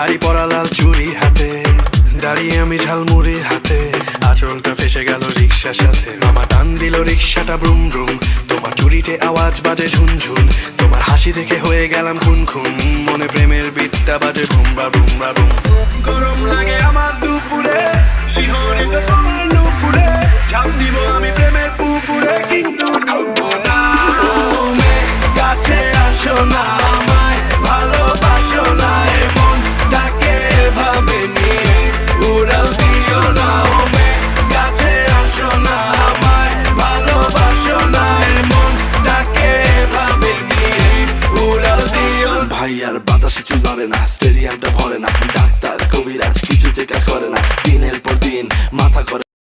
শাড়ি পরা লাল চুরি হাতে, দাঁড়িয়ে আমি ঝালমুড়ির হাতে, আঁচলটা ফেসে গেল রিক্সার সাথে। মামা টান দিল রিক্সাটা ব্রুম ব্রুম, তোমার চুরিতে আওয়াজ বাজে ঝুনঝুন, তোমার হাসি দেখে হয়ে গেলাম খুন খুন মনে প্রেমের বিটটা বাজে বুমরা বুমরা বুম গরম লাগে আমার ভাই আর বাতাসে চুল নড়ে না, স্টেডিয়ামটা ভরে না, ডাক্তার কবিরাজ কিছু কাজ করে না।